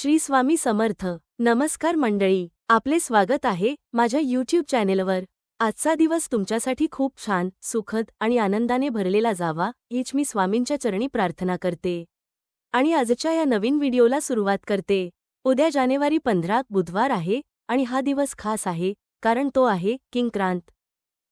श्री स्वामी समर्थ. नमस्कार मंडळी. आपले स्वागत आहे माझ्या यूट्यूब चॅनेलवर आजचा दिवस तुमच्यासाठी खूप छान सुखद आणि आनंदाने भरलेला जावा हीच मी स्वामींच्या चरणी प्रार्थना करते. आणि आजच्या या नवीन व्हिडिओला सुरुवात करते. उद्या जानेवारी पंधरा बुधवार आहे आणि हा दिवस खास आहे कारण तो आहे किंक्रांत.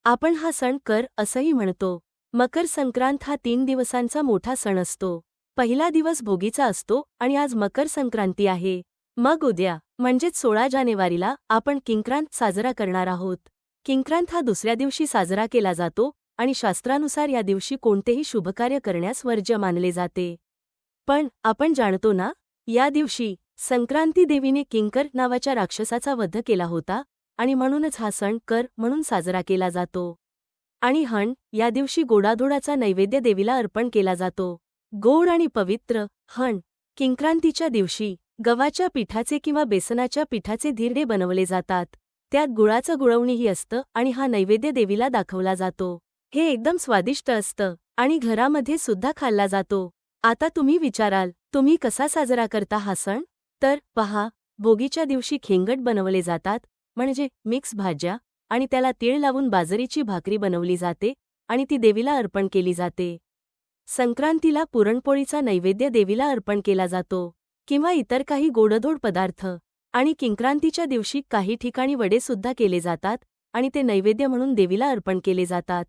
आपण हा सण कर असंही म्हणतो. मकर संक्रांत हा तीन दिवसांचा मोठा सण असतो. पहिला दिवस भोगीचा असतो आणि आज मकर संक्रांती आहे. मग उद्या म्हणजेच सोळा जानेवारीला आपण किंक्रांत साजरा करणार आहोत. किंक्रांत हा दुसऱ्या दिवशी साजरा केला जातो आणि शास्त्रानुसार या दिवशी कोणतेही शुभकार्य करण्यास वर्ज्य मानले जाते. पण आपण जाणतो ना या दिवशी संक्रांती देवीने किंकर नावाच्या राक्षसाचा वध केला होता आणि म्हणूनच हा सण कर म्हणून साजरा केला जातो. आणि हण या दिवशी गोडाधोडाचा नैवेद्य देवीला अर्पण केला जातो. गोड आणि पवित्र हण किंक्रांतीच्या दिवशी गव्हाच्या पिठाचे किंवा बेसनाच्या पिठाचे धिरडे बनवले जातात. त्यात गुळाचं गुळवणीही असतं आणि हा नैवेद्य देवीला दाखवला जातो. हे एकदम स्वादिष्ट असतं आणि घरामध्ये सुद्धा खाल्ला जातो. आता तुम्ही विचाराल तुम्ही कसा साजरा करता हा सण? तर पहा भोगीच्या दिवशी खेंगट बनवले जातात म्हणजे मिक्स भाज्या आणि त्याला तीळ लावून बाजरीची भाकरी बनवली जाते आणि ती देवीला अर्पण केली जाते. संक्रांतीला पुरणपोळीचा नैवेद्य देवीला अर्पण केला जातो किंवा इतर काही गोडधोड पदार्थ आणि किंक्रांतीच्या दिवशी काही ठिकाणी वडेसुद्धा केले जातात आणि ते नैवेद्य म्हणून देवीला अर्पण केले जातात.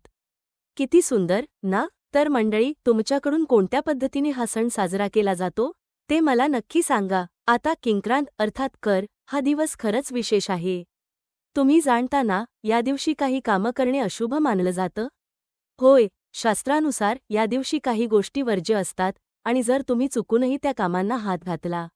किती सुंदर ना? तर मंडळी तुमच्याकडून कोणत्या पद्धतीने हा सण साजरा केला जातो? ते मला नक्की सांगा. आता किंक्रांत अर्थात कर हा दिवस खरंच विशेष आहे. तुम्ही जाणता ना या दिवशी काही कामं करणे अशुभ मानलं जातं? होय शास्त्रानुसार या दिवशी काही गोष्टी वर्ज्य असतात आणि जर तुम्ही चुकूनही त्या कामांना हात घातला.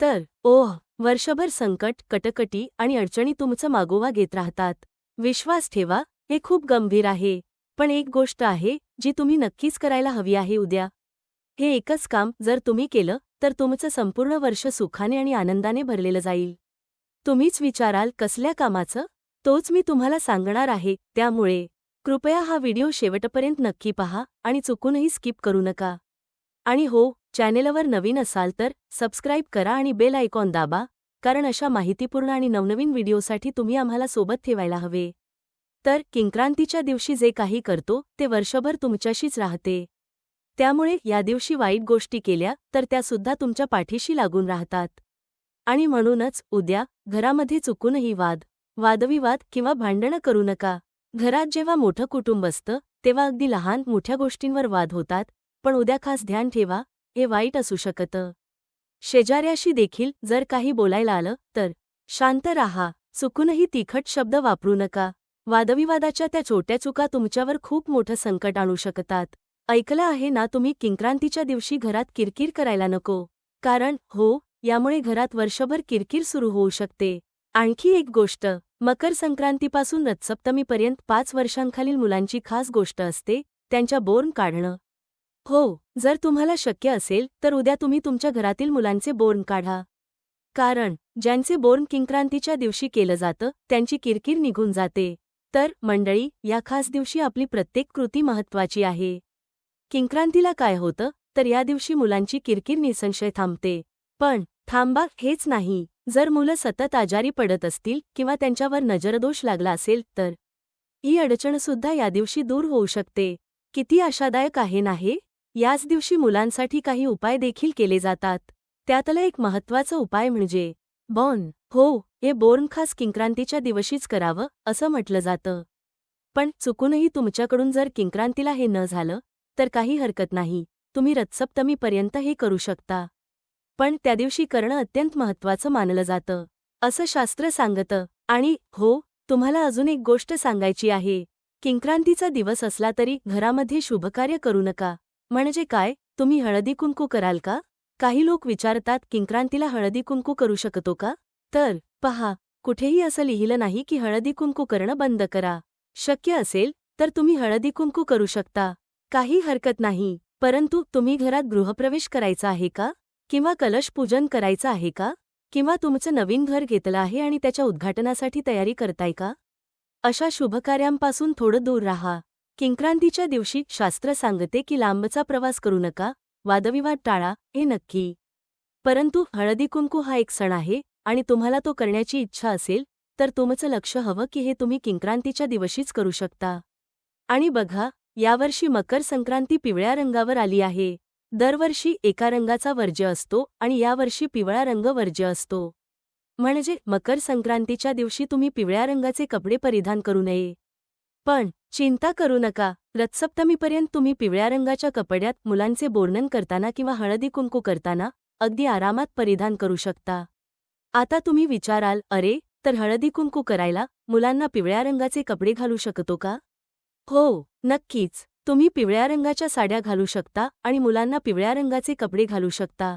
तर ओह वर्षभर संकट कटकटी आणि अडचणी तुमचं मागोवा घेत राहतात. विश्वास ठेवा हे खूप गंभीर आहे. पण एक गोष्ट आहे जी तुम्ही नक्कीच करायला हवी आहे उद्या. हे एकच काम जर तुम्ही केलं तर तुमचं संपूर्ण वर्ष सुखाने आणि आनंदाने भरलेलं जाईल. तुम्हीच विचाराल कसल्या कामाचं? तोच मी तुम्हाला सांगणार आहे त्यामुळे. कृपया हा व्हिडिओ शेवटपर्यंत नक्की पहा आणि चुकूनही स्किप करू नका. आणि हो चॅनेलवर नवीन असाल तर सबस्क्राईब करा आणि बेल आयकॉन दाबा कारण अशा माहितीपूर्ण आणि नवनवीन व्हिडिओसाठी तुम्ही आम्हाला सोबत ठेवायला हवे. तर किंक्रांतीच्या दिवशी जे काही करतो ते वर्षभर तुमच्याशीच राहते. त्यामुळे या दिवशी वाईट गोष्टी केल्या तर त्यासुद्धा तुमच्या पाठीशी लागून राहतात. आणि म्हणूनच उद्या घरामध्ये चुकूनही वाद वादविवाद किंवा भांडणं करू नका. घरात जेव्हा मोठं कुटुंब असतं तेव्हा अगदी लहान मोठ्या गोष्टींवर वाद होतात पण उद्या खास ध्यान ठेवा हे वाईट असू शकतं. शेजाऱ्याशी देखील जर काही बोलायला आलं तर शांत राहा चुकूनही तिखट शब्द वापरू नका. वादविवादाच्या त्या छोट्या चुका तुमच्यावर खूप मोठं संकट आणू शकतात. ऐकलं आहे ना तुम्ही किंक्रांतीच्या दिवशी घरात किरकिर करायला नको. कारण हो यामुळे घरात वर्षभर किरकिर सुरू होऊ शकते. आणखी एक गोष्ट मकर संक्रांतीपासून रथसप्तमीपर्यंत पाच वर्षांखालील मुलांची खास गोष्ट असते त्यांच्या बोर्न काढणं. हो जर तुम्हाला शक्य असेल तर उद्या तुम्ही तुमच्या घरातील मुलांचे बोर्न काढा. कारण ज्यांचे बोर्न किंक्रांतीच्या दिवशी केलं जातं त्यांची किरकिर निघून जाते. तर मंडळी या खास दिवशी आपली प्रत्येक कृती महत्वाची आहे. किंक्रांतीला काय होतं तर या दिवशी मुलांची किरकिर निसंशय थांबते. पण थांबा हेच नाही. जर मुलं सतत आजारी पडत असतील किंवा त्यांच्यावर नजरदोष लागला असेल तर. ही अडचणसुद्धा या दिवशी दूर होऊ शकते. किती आशादायक आहे नाही? याच दिवशी मुलांसाठी काही उपाय देखील केले जातात. त्यातलं एक महत्त्वाचं उपाय म्हणजे बॉर्न हो हे बोर्न खास किंक्रांतीच्या दिवशीच करावं असं म्हटलं जातं. पण चुकूनही तुमच्याकडून जर किंक्रांतीला हे न झालं तर काही हरकत नाही. तुम्ही रथसप्तमीपर्यंत हे करू शकता. पण त्या दिवशी करणं अत्यंत महत्त्वाचं मानलं जातं. असं शास्त्र सांगतं. आणि हो तुम्हाला अजून एक गोष्ट सांगायची आहे. किंक्रांतीचा दिवस असला तरी घरामध्ये शुभकार्य करू नका. म्हणजे काय? तुम्ही हळदी कुंकू कराल का? काही लोक विचारतात किंक्रांतीला हळदी कुंकू करू शकतो का? तर पहा कुठेही असं लिहिलं नाही की हळदी कुंकू करणं बंद करा. शक्य असेल तर तुम्ही हळदी कुंकू करू शकता. काही हरकत नाही. परंतु तुम्ही घरात गृहप्रवेश करायचा आहे का? किंवा कलशपूजन करायचं आहे का? किंवा तुमचं नवीन घर घेतलं आहे आणि त्याच्या उद्घाटनासाठी तयारी करताय का? अशा शुभकार्यांपासून थोडं दूर राहा. किंक्रांतीच्या दिवशी शास्त्र सांगते की लांबचा प्रवास करू नका वादविवाद टाळा हे नक्की. परंतु हळदी कुंकू हा एक सण आहे आणि तुम्हाला तो करण्याची इच्छा असेल तर तुमचं लक्ष हवं की हे तुम्ही किंक्रांतीच्या दिवशीच करू शकता. आणि बघा यावर्षी मकर संक्रांती पिवळ्या रंगावर आली आहे. दरवर्षी एका रंगाचा वर्ज्य असतो आणि यावर्षी पिवळा रंग वर्ज्य असतो. म्हणजे मकर संक्रांतीच्या दिवशी तुम्ही पिवळ्या रंगाचे कपडे परिधान करू नये. पण चिंता करू नका. रथसप्तमीपर्यंत तुम्ही पिवळ्या रंगाच्या कपड्यात मुलांचे बोर्णन करताना किंवा हळदी कुंकू करताना अगदी आरामात परिधान करू शकता. आता तुम्ही विचाराल अरे तर हळदी कुंकू करायला मुलांना पिवळ्या रंगाचे कपडे घालू शकतो का? हो नक्कीच. तुम्ही पिवळ्या रंगाच्या साड्या घालू शकता आणि मुलांना पिवळ्या रंगाचे कपडे घालू शकता.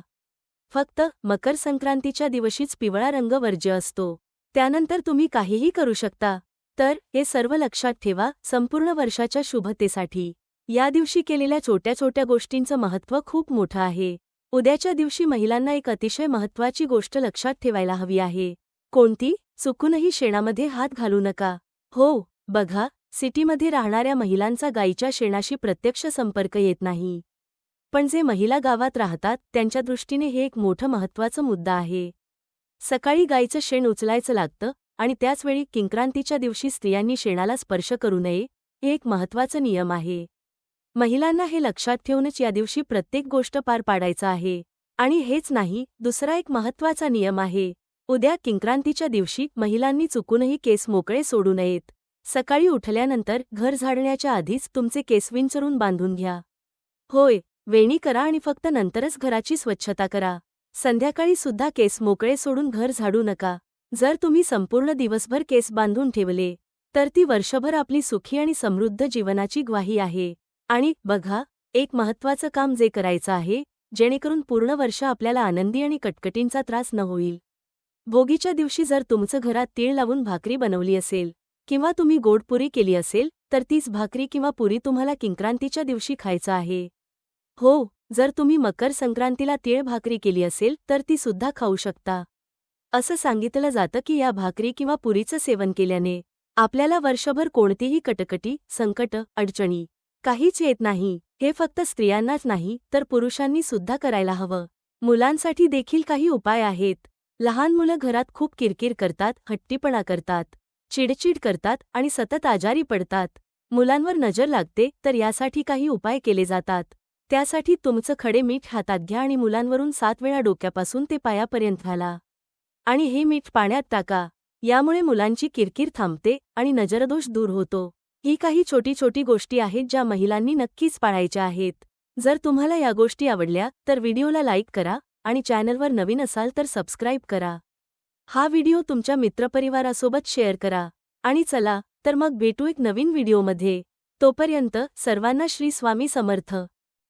फक्त मकर संक्रांतीच्या दिवशीच पिवळा रंग वर्ज्य असतो. त्यानंतर तुम्ही काहीही करू शकता. तर हे सर्व लक्षात ठेवा संपूर्ण वर्षाच्या शुभतेसाठी. या दिवशी केलेल्या छोट्या छोट्या गोष्टींचं महत्त्व खूप मोठं आहे. उद्याच्या दिवशी महिलांना एक अतिशय महत्त्वाची गोष्ट लक्षात ठेवायला हवी आहे. कोणती? चुकूनही शेणामध्ये हात घालू नका. हो बघा सिटीमध्ये राहणाऱ्या महिलांचा गायीच्या शेणाशी प्रत्यक्ष संपर्क येत नाही. पण जे महिला गावात राहतात त्यांच्या दृष्टीने हे एक मोठं महत्त्वाचं मुद्दा आहे. सकाळी गायीचं शेण उचलायचं लागतं आणि त्याचवेळी किंक्रांतीच्या दिवशी स्त्रियांनी शेणाला स्पर्श करू नये हे एक महत्त्वाचं नियम आहे. महिलांना हे लक्षात ठेवूनच या दिवशी प्रत्येक गोष्ट पार पाडायचं आहे. आणि हेच नाही दुसरा एक महत्त्वाचा नियम आहे. उद्या किंक्रांतीच्या दिवशी महिलांनी चुकूनही केस मोकळे सोडू नयेत. सकाळी उठल्यानंतर घर झाडण्याच्या आधीच तुमचे केस विंचरून बांधून घ्या. होय वेणी करा आणि फक्त नंतरच घराची स्वच्छता करा. संध्याकाळी सुद्धा केस मोकळे सोडून घर झाडू नका. जर तुम्ही संपूर्ण दिवसभर केस बांधून ठेवले तर ती वर्षभर आपली सुखी आणि समृद्ध जीवनाची ग्वाही आहे. आणि बघा एक महत्त्वाचं काम जे करायचं आहे जेणेकरून पूर्ण वर्ष आपल्याला आनंदी आणि कटकटींचा त्रास न होईल. भोगीच्या दिवशी जर तुमचं घरात तीळ लावून भाकरी बनवली असेल किंवा तुम्ही गोडपुरी केली असेल तर तीच भाकरी किंवा पुरी तुम्हाला किंक्रांतीच्या दिवशी खायचं आहे. हो जर तुम्ही मकर संक्रांतीला तीळ भाकरी केली असेल तर ती सुद्धा खाऊ शकता. असं सांगितलं जातं की या भाकरी किंवा पुरीचं सेवन केल्याने आपल्याला वर्षभर कोणतीही कटकटी संकट अडचणी काहीच येत नाही. हे फक्त स्त्रियांनाच नाही तर पुरुषांनी सुद्धा करायला हवं. मुलांसाठी देखील काही उपाय आहेत. लहान मुलं घरात खूप किरकिर करतात हट्टीपणा करतात. चिडचिड करतात आणि सतत आजारी पडतात. मुलांवर नजर लागते तर यासाठी काही उपाय केले जातात. त्यासाठी तुमचं खडे मीठ हातात घ्या आणि मुलांवरून सात वेळा डोक्यापासून ते पायापर्यंत घाला. आणि हे मीठ पाण्यात टाका. यामुळे मुलांची किरकिर थांबते आणि नजरदोष दूर होतो. ही काही छोटी छोटी गोष्टी आहेत ज्या महिलांनी नक्कीच पाळायच्या आहेत. जर तुम्हाला या गोष्टी आवडल्या तर व्हिडिओला लाईक करा आणि चॅनलवर नवीन असाल तर सबस्क्राईब करा. हा व्हिडिओ तुमच्या मित्रपरिवारासोबत शेअर करा. आणि चला तर मग भेटू एक नवीन व्हिडिओमध्ये. तोपर्यंत सर्वांना श्री स्वामी समर्थ.